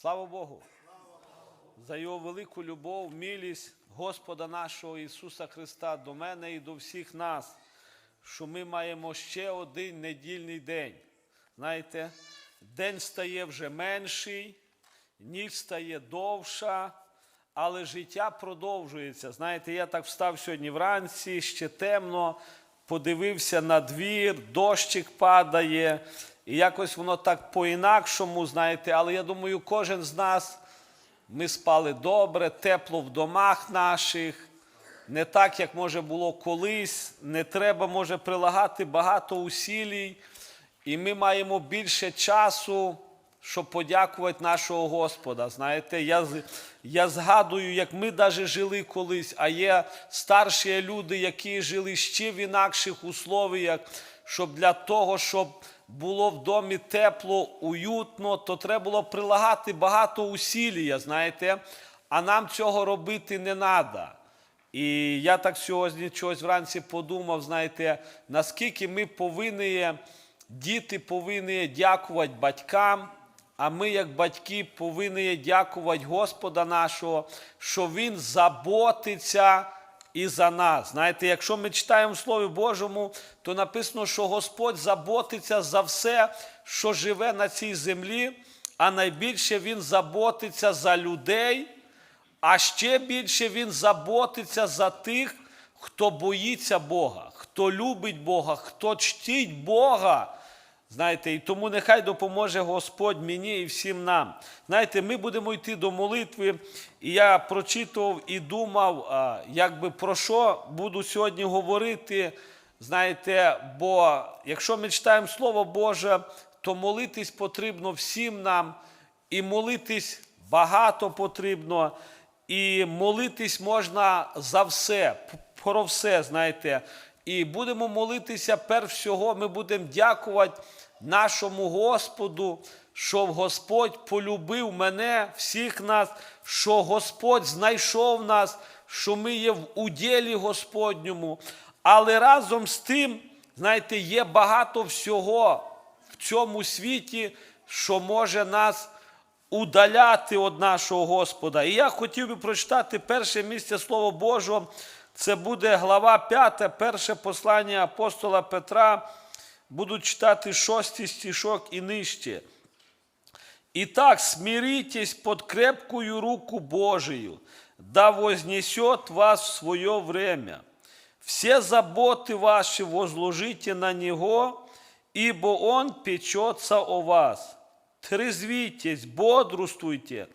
Слава Богу! За Його велику любов, милість Господа нашого Ісуса Христа до мене і до всіх нас, що ми маємо ще один недільний день. Знаєте, день стає вже менший, ніч стає довша, але життя продовжується. Знаєте, я так встав сьогодні вранці, ще темно, подивився на двір, дощик падає, і якось воно так по-інакшому, знаєте, але я думаю, кожен з нас. Ми спали добре, тепло в домах наших, не так, як може було колись. Не треба може прилагати багато усілій, і ми маємо більше часу, щоб подякувати нашого Господа. Знаєте, я, я згадую, як ми навіть жили колись, а є старші люди, які жили ще в інакших условіях, щоб для того, щоб було в домі тепло, уютно, то треба було прилагати багато усілля, знаєте, а нам цього робити не треба. І я так сьогодні чогось вранці подумав, знаєте, наскільки ми повинні, діти повинні дякувати батькам, а ми, як батьки, повинні дякувати Господа нашого, що Він заботиться і за нас. Знаєте, якщо ми читаємо в Слові Божому, то написано, що Господь заботиться за все, що живе на цій землі, а найбільше Він заботиться за людей, а ще більше Він заботиться за тих, хто боїться Бога, хто любить Бога, хто чтить Бога. Знаєте, і тому нехай допоможе Господь мені і всім нам. Знаєте, ми будемо йти до молитви, і я прочитував і думав, якби про що буду сьогодні говорити. Знаєте, бо якщо ми читаємо Слово Боже, то молитись потрібно всім нам, і молитись багато потрібно, і молитись можна за все, про все, знаєте. І будемо молитися перш всього, ми будемо дякувати нашому Господу, що Господь полюбив мене, всіх нас, що Господь знайшов нас, що ми є в уділі Господньому. Але разом з тим, знаєте, є багато всього в цьому світі, що може нас удаляти від нашого Господа. І я хотів би прочитати перше місце Слова Божого. Це буде глава 5, перше послання апостола Петра. Буду читати шостий стишок і нижче. Итак, смиритесь под крепкую руку Божию, да вознесет вас в свое время. Все заботы ваши возложите на Него, ибо Он печется о вас. Трезвитесь, бодрствуйте,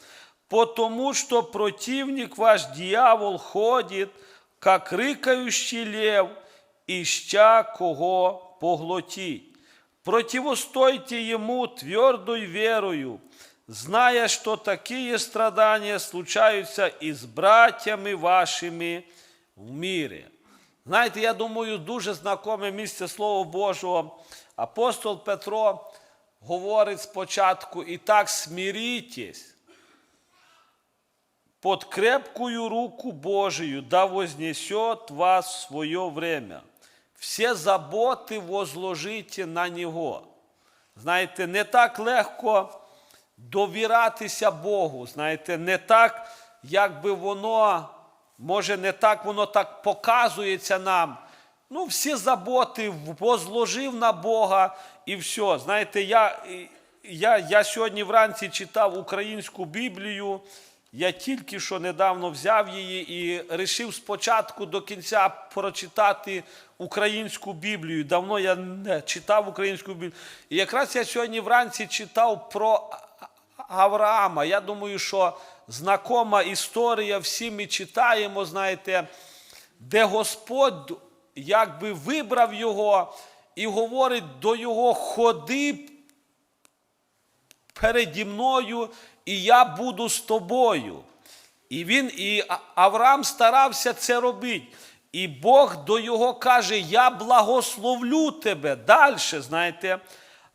потому что противник ваш дьявол ходит, как рыкающий лев, ища кого поглотить. Противостойте ему твердой верою, зная, что такие страдания случаются и с братьями вашими в мире. Знаєте, я думаю, дуже знакоме місце Слова Божого. Апостол Петро говорить спочатку, і так смиритесь под крепкую руку Божию, да вознесет вас в свое время. Все заботи возложите на Нього. Знаєте, не так легко довіратися Богу. Знаєте, не так, якби воно, може, не так воно так показується нам. Ну, всі заботи возложив на Бога і все. Знаєте, я, я, я сьогодні вранці читав українську Біблію. Я тільки що недавно взяв її і вирішив спочатку до кінця прочитати українську Біблію. Давно я не читав українську Біблію. І якраз я сьогодні вранці читав про Авраама. Я думаю, що знакома історія, всі ми читаємо, знаєте, де Господь якби вибрав його і говорить до його ходи переді мною, і я буду з тобою. І він, і Авраам старався це робити. І Бог до його каже: Я благословлю тебе далі, знаєте.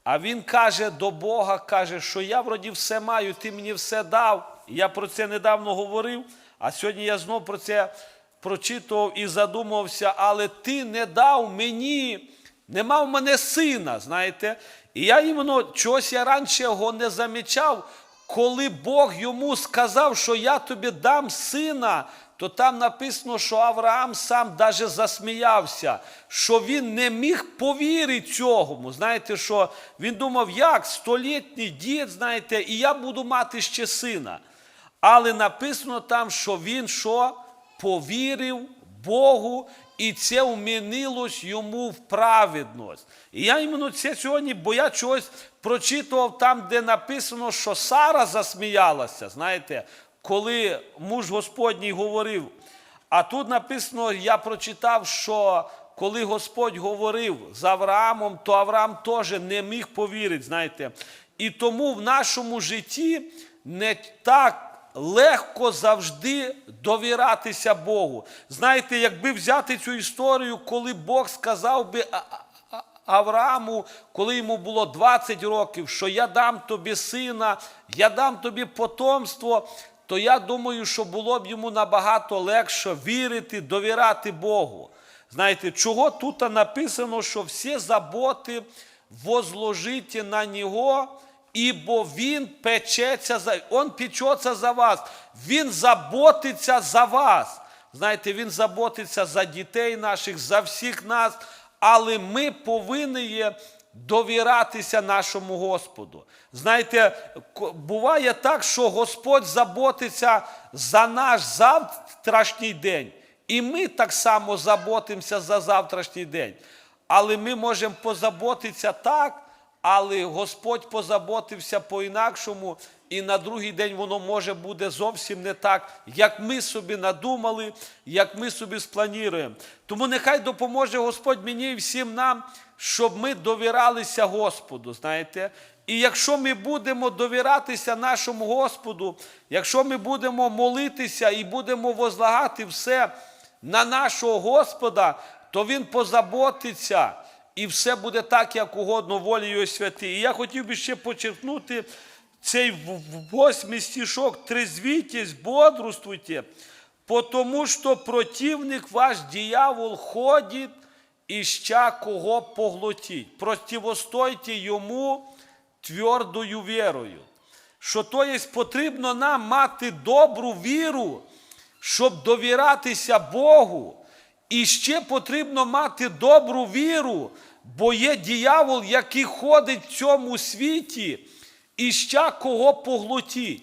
А він каже до Бога, каже, що я вроді все маю, ти мені все дав. Я про це недавно говорив, а сьогодні я знов про це прочитував і задумався, але ти не дав мені, нема в мене сина, знаєте. І я іменно чогось я раніше його не замічав, коли Бог йому сказав, що я тобі дам сина, то там написано, що Авраам сам даже засміявся, що він не міг повірити цьому. Знаєте, що він думав, як столітній дід, знаєте, і я буду мати ще сина. Але написано там, що він що? Повірив Богу, і це вмінилось йому в праведність. І я іменно це сьогодні, бо я чогось прочитував там, де написано, що Сара засміялася, знаєте, коли муж Господній говорив. А тут написано, я прочитав, що коли Господь говорив з Авраамом, то Авраам теж не міг повірити, знаєте. І тому в нашому житті не так легко завжди довіратися Богу. Знаєте, якби взяти цю історію, коли Бог сказав би Аврааму, коли йому було 20 років, що я дам тобі сина, я дам тобі потомство, то я думаю, що було б йому набагато легше вірити, довіряти Богу. Знаєте, чого тут написано, що всі заботи возложите на нього, ібо він печеться за він печеться за вас, він заботиться за вас. Знаєте, він заботиться за дітей наших, за всіх нас, але ми повинні є довіратися нашому Господу. Знаєте, буває так, що Господь заботиться за наш завтрашній день, і ми так само заботимося за завтрашній день. Але ми можемо позаботитися так, але Господь позаботився по-інакшому, і на другий день воно може буде зовсім не так, як ми собі надумали, як ми собі сплануємо. Тому нехай допоможе Господь мені і всім нам, щоб ми довіралися Господу. знаєте. І якщо ми будемо довіратися нашому Господу, якщо ми будемо молитися і будемо возлагати все на нашого Господа, то Він позаботиться, і все буде так, як угодно волі Його святи. І я хотів би ще почерпнути цей восьмий стишок. Трезвітесь, бодрствуйте, потому что противник ваш дьявол ходит, ища кого поглотить. Противостойте йому твердою вірою. Що то є потрібно нам мати добру віру, щоб довіратися Богу. І ще потрібно мати добру віру, бо є диявол, який ходить в цьому світі і ще кого поглотить.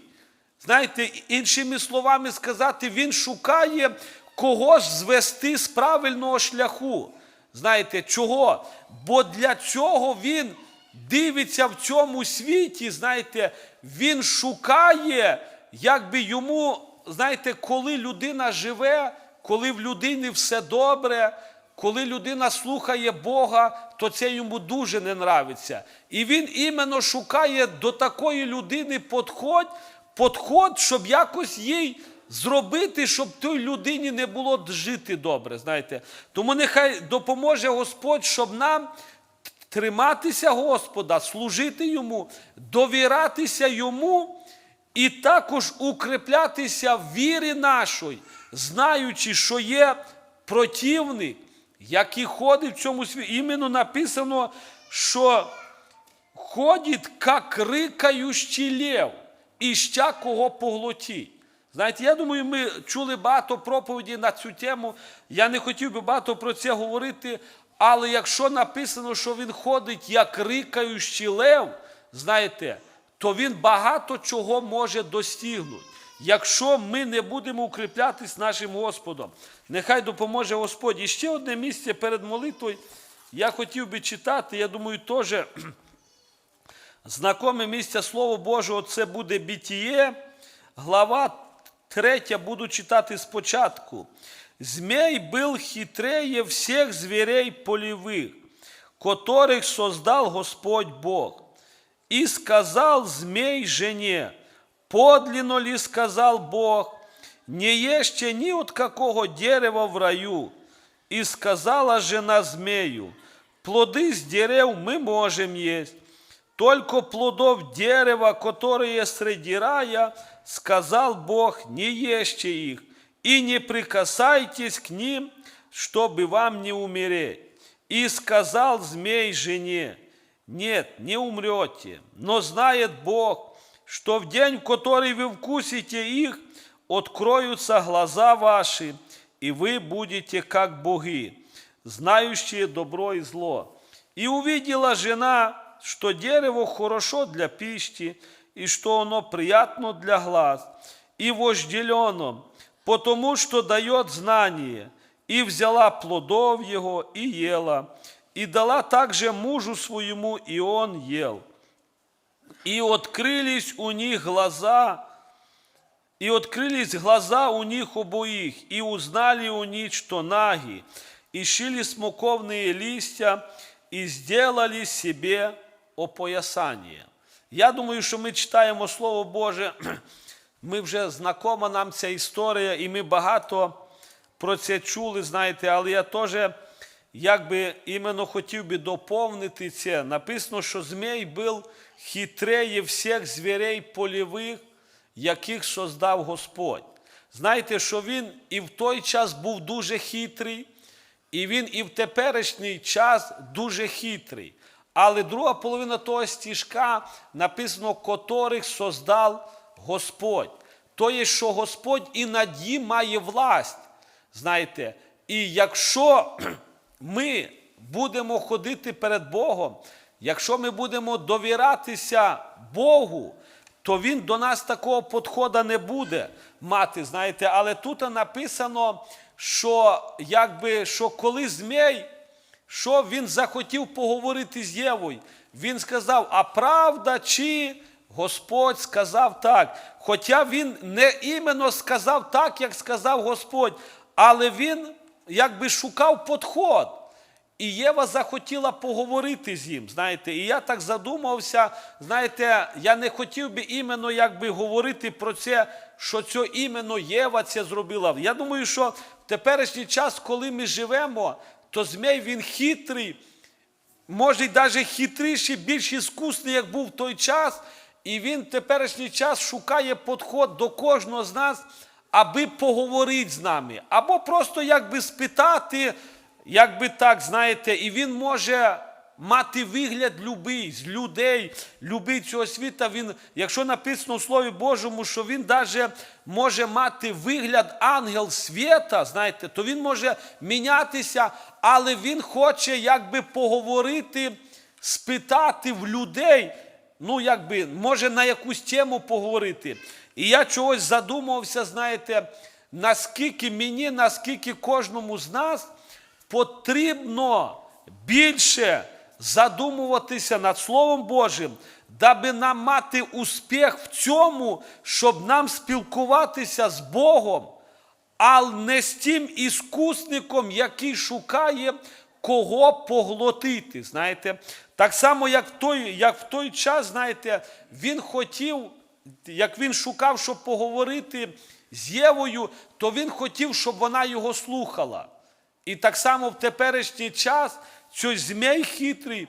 Знаєте, іншими словами сказати, він шукає кого ж звести з правильного шляху. Знаєте, чого? Бо для цього він дивиться в цьому світі, знаєте, він шукає, якби йому, знаєте, коли людина живе, коли в людини все добре, коли людина слухає Бога, то це йому дуже не нравиться. І він іменно шукає до такої людини підход, підход, щоб якось їй зробити, щоб той людині не було жити добре. знаєте. Тому нехай допоможе Господь, щоб нам триматися Господа, служити Йому, довіратися Йому і також укріплятися в вірі нашої, знаючи, що є противник, який ходить в цьому світі. Іменно написано, що ходить, як рикаючий лев, і ще кого поглотить. Знаєте, я думаю, ми чули багато проповідей на цю тему. Я не хотів би багато про це говорити, але якщо написано, що він ходить як рикаючий лев, знаєте, то він багато чого може достигнути Якщо ми не будемо укріплятись нашим Господом, нехай допоможе Господь. І ще одне місце перед молитвою я хотів би читати, я думаю, теж знакоме місце Слово Божого це буде Бітіє, глава 3, буду читати спочатку. Змей был хитрее всех зверей полевых, которых создал Господь Бог. И сказал змей жене, Подлинно ли сказал Бог, не ешьте ни от какого дерева в раю. И сказала жена змею, плоды с дерев мы можем есть, только плодов дерева, которые среди рая, сказал Бог, не ешьте их, и не прикасайтесь к ним, чтобы вам не умереть. И сказал змей жене, нет, не умрете, но знает Бог, что в день, в который вы вкусите их, откроются глаза ваши, и вы будете как боги, знающие добро и зло. И увидела жена, что дерево хорошо для пищи, и что оно приятно для глаз, и вожделено, потому что дает знание, и взяла плодов его и ела, и дала также мужу своему, и он ел. И открылись у них глаза, и открылись глаза у них обоих, и узнали у них, что наги, и шили смоковные листья, и сделали себе опоясання. Я думаю, що ми читаємо Слово Боже, ми вже знакома нам ця історія, і ми багато про це чули, знаєте, але я теж якби іменно хотів би доповнити це. Написано, що змій був хитрее всіх звірей польових, яких создав Господь. Знаєте, що він і в той час був дуже хитрий, і він і в теперішній час дуже хитрий. Але друга половина того стіжка написано, котрих создав Господь. То є, що Господь і над їм має власть. Знаєте, і якщо ми будемо ходити перед Богом, якщо ми будемо довіратися Богу, то Він до нас такого підходу не буде мати. Знаєте, але тут написано, що якби що коли змій, що він захотів поговорити з Євою, він сказав: а правда чи Господь сказав так? Хоча він не іменно сказав так, як сказав Господь, але він якби шукав підход. І Єва захотіла поговорити з ним, знаєте, і я так задумався, знаєте, я не хотів би іменно якби говорити про це, що це іменно Єва це зробила. Я думаю, що в теперішній час, коли ми живемо, то змій він хитрий, може й навіть хитріший, більш іскусний, як був в той час, і він в теперішній час шукає підход до кожного з нас, аби поговорити з нами, або просто якби спитати, якби так, знаєте, і він може мати вигляд любий з людей, любий цього світа. Він, якщо написано у Слові Божому, що він навіть може мати вигляд ангел світа, знаєте, то він може мінятися, але він хоче якби поговорити, спитати в людей. Ну, якби, може на якусь тему поговорити. І я чогось задумався, знаєте, наскільки мені, наскільки кожному з нас потрібно більше задумуватися над Словом Божим, даби нам мати успіх в цьому, щоб нам спілкуватися з Богом, а не з тим іскусником, який шукає кого поглотити. Знаєте, так само, як в той, як в той час, знаєте, він хотів, як він шукав, щоб поговорити з Євою, то він хотів, щоб вона його слухала. І так само в теперішній час цей змій хитрий,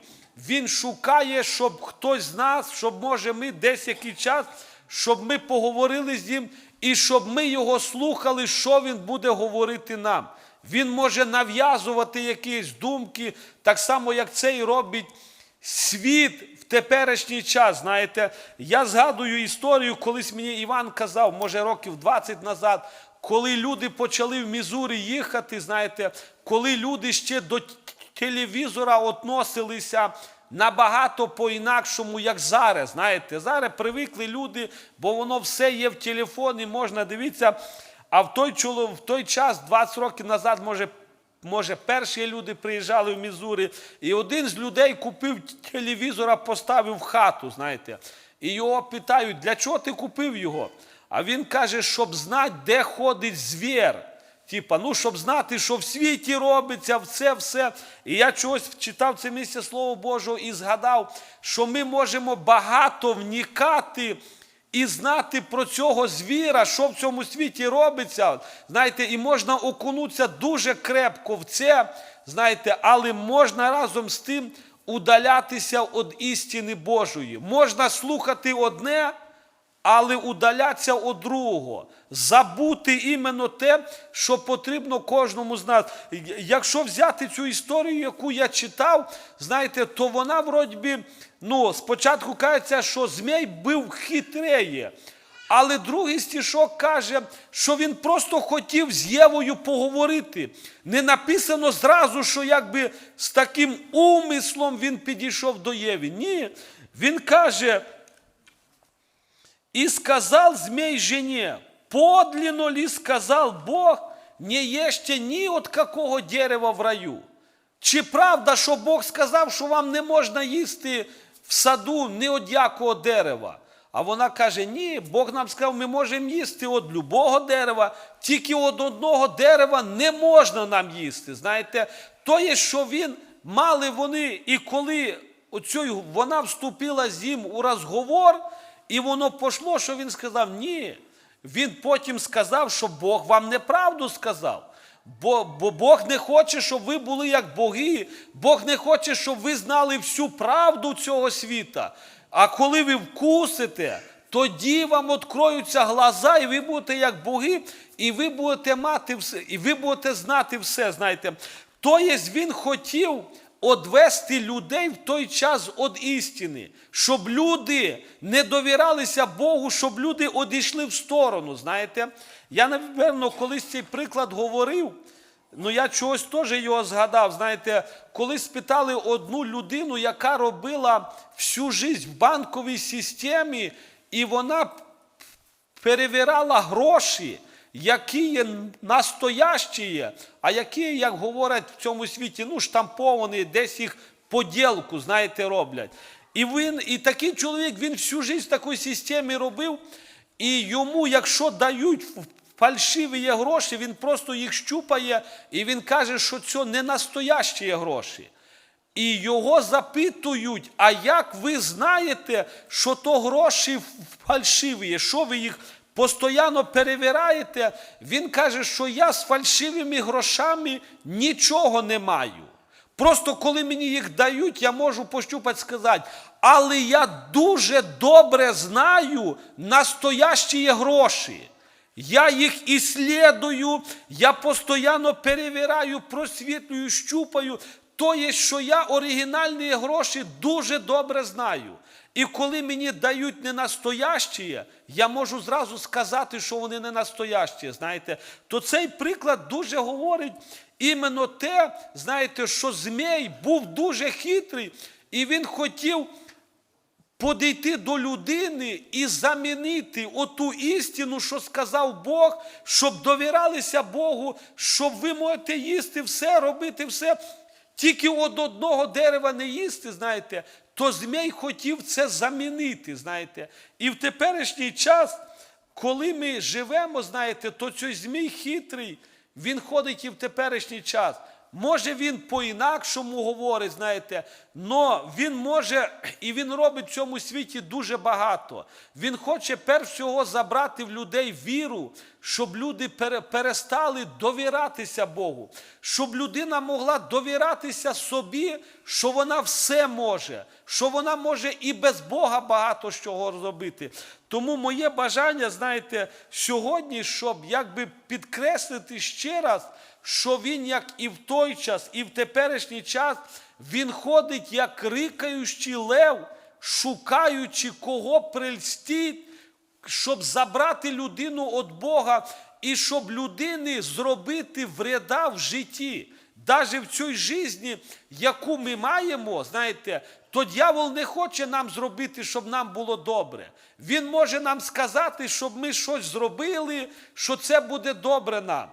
він шукає, щоб хтось з нас, щоб може ми десь який час, щоб ми поговорили з ним і щоб ми його слухали, що він буде говорити нам. Він може нав'язувати якісь думки, так само, як це і робить світ в теперішній час. Знаєте, я згадую історію, колись мені Іван казав, може років 20 назад, коли люди почали в Мізурі їхати, знаєте, коли люди ще до телевізора относилися набагато по-інакшому, як зараз. Знаєте, зараз привикли люди, бо воно все є в телефоні, можна дивитися. А в той, в той час, 20 років назад, може, може, перші люди приїжджали в Мізурі, і один з людей купив телевізора, поставив в хату, знаєте. І його питають, для чого ти купив його? А він каже, щоб знати, де ходить звір. Типа, ну, щоб знати, що в світі робиться, все, все. І я чогось читав це місце Слово Божого і згадав, що ми можемо багато вникати і знати про цього звіра, що в цьому світі робиться. Знаєте, і можна окунутися дуже крепко в це, знаєте, але можна разом з тим удалятися від істини Божої. Можна слухати одне, але удаляться від другого. Забути іменно те, що потрібно кожному з нас. Якщо взяти цю історію, яку я читав, знаєте, то вона вроді ну, спочатку кажеться, що змій був хитреє. Але другий стішок каже, що він просто хотів з Євою поговорити. Не написано зразу, що якби з таким умислом він підійшов до Єві. Ні. Він каже, и сказал змей жене, подлинно ли сказал Бог, не ешьте ни от какого дерева в раю. Чи правда, що Бог сказав, що вам не можна їсти в саду ні від якого дерева? А вона каже: ні, Бог нам сказав, ми можемо їсти від любого дерева, тільки від одного дерева не можна нам їсти. Знаєте, то є, що він мали вони, і коли оцю, вона вступила з ним у розговор, і воно пішло, що він сказав, ні. Він потім сказав, що Бог вам неправду сказав. Бо, бо Бог не хоче, щоб ви були як боги. Бог не хоче, щоб ви знали всю правду цього світа. А коли ви вкусите, тоді вам відкроються глаза, і ви будете як боги, і ви будете мати все, і ви будете знати все. Знаєте, то є він хотів одвести людей в той час від істини, щоб люди не довіралися Богу, щоб люди одійшли в сторону. Знаєте, я, напевно, колись цей приклад говорив. Ну, я чогось теж його згадав. Знаєте, коли спитали одну людину, яка робила всю життя в банковій системі, і вона перевіряла гроші, які є настоящі, а які, як говорять в цьому світі, ну, штамповані, десь їх поділку, знаєте, роблять. І він, і такий чоловік, він всю життя в такій системі робив, і йому, якщо дають фальшиві є гроші, він просто їх щупає, і він каже, що це не настоящі є гроші. І його запитують, а як ви знаєте, що то гроші фальшиві, що ви їх постійно перевіряєте? Він каже, що я з фальшивими грошами нічого не маю. Просто коли мені їх дають, я можу пощупати сказати, але я дуже добре знаю настоящі гроші. Я їх іслідую, я постійно перевіряю, просвітлюю, щупаю. То є, що я оригінальні гроші дуже добре знаю. І коли мені дають ненастоящі, я можу зразу сказати, що вони не настоящі. Знаєте, то цей приклад дуже говорить іменно те, знаєте, що змій був дуже хитрий, і він хотів подійти до людини і замінити оту істину, що сказав Бог, щоб довіралися Богу, щоб ви можете їсти все, робити все, тільки від одного дерева не їсти, знаєте, то змій хотів це замінити, знаєте. І в теперішній час, коли ми живемо, знаєте, то цей змій хитрий, він ходить і в теперішній час. Може він по-інакшому говорить, знаєте, але він може і він робить в цьому світі дуже багато. Він хоче перш всього забрати в людей віру, щоб люди перестали довірятися Богу, щоб людина могла довіратися собі, що вона все може, що вона може і без Бога багато чого зробити. Тому моє бажання, знаєте, сьогодні, щоб якби підкреслити ще раз що він, як і в той час, і в теперішній час, він ходить, як рикаючий лев, шукаючи кого прельстить, щоб забрати людину від Бога і щоб людини зробити вреда в житті. Навіть в цій житті, яку ми маємо, знаєте, то дьявол не хоче нам зробити, щоб нам було добре. Він може нам сказати, щоб ми щось зробили, що це буде добре нам.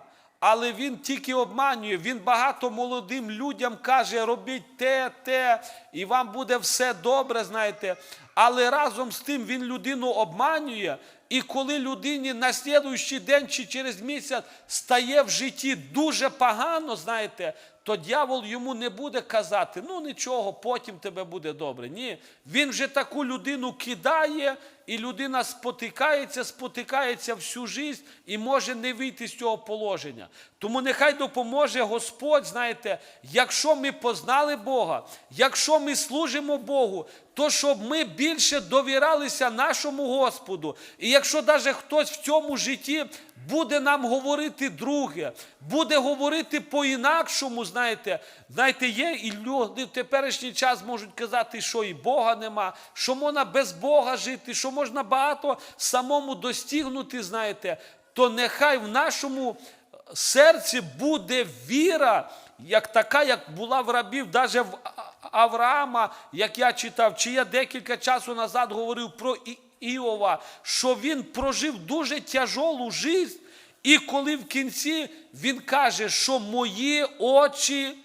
Але він тільки обманює, він багато молодим людям каже, робіть те, те, і вам буде все добре, знаєте. Але разом з тим він людину обманює, і коли людині на слідуючий день чи через місяць стає в житті дуже погано, знаєте, то дьявол йому не буде казати, ну нічого, потім тебе буде добре. Ні, він вже таку людину кидає і людина спотикається, спотикається всю життя і може не вийти з цього положення. Тому нехай допоможе Господь, знаєте, якщо ми познали Бога, якщо ми служимо Богу, то щоб ми більше довіралися нашому Господу. І якщо навіть хтось в цьому житті буде нам говорити друге, буде говорити по-інакшому, знаєте, знаєте, є і люди в теперішній час можуть казати, що і Бога нема, що можна без Бога жити, що можна багато самому достигнути, знаєте, то нехай в нашому серці буде віра, як така, як була в рабів, навіть в Авраама, як я читав, чи я декілька часу назад говорив про Іова, що він прожив дуже тяжолу життя, і коли в кінці він каже, що мої очі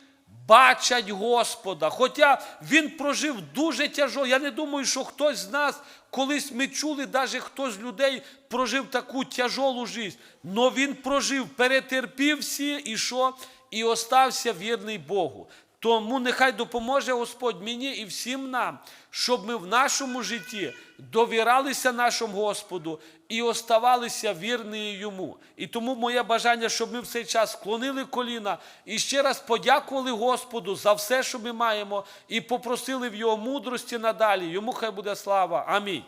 бачать Господа. Хоча він прожив дуже тяжко. Я не думаю, що хтось з нас, колись ми чули, навіть хтось з людей прожив таку тяжолу життя. Но він прожив, перетерпів всі і що? І остався вірний Богу. Тому нехай допоможе Господь мені і всім нам, щоб ми в нашому житті довіралися нашому Господу і оставалися вірні йому. І тому моє бажання, щоб ми в цей час склонили коліна і ще раз подякували Господу за все, що ми маємо, і попросили в Його мудрості надалі. Йому хай буде слава. Амінь.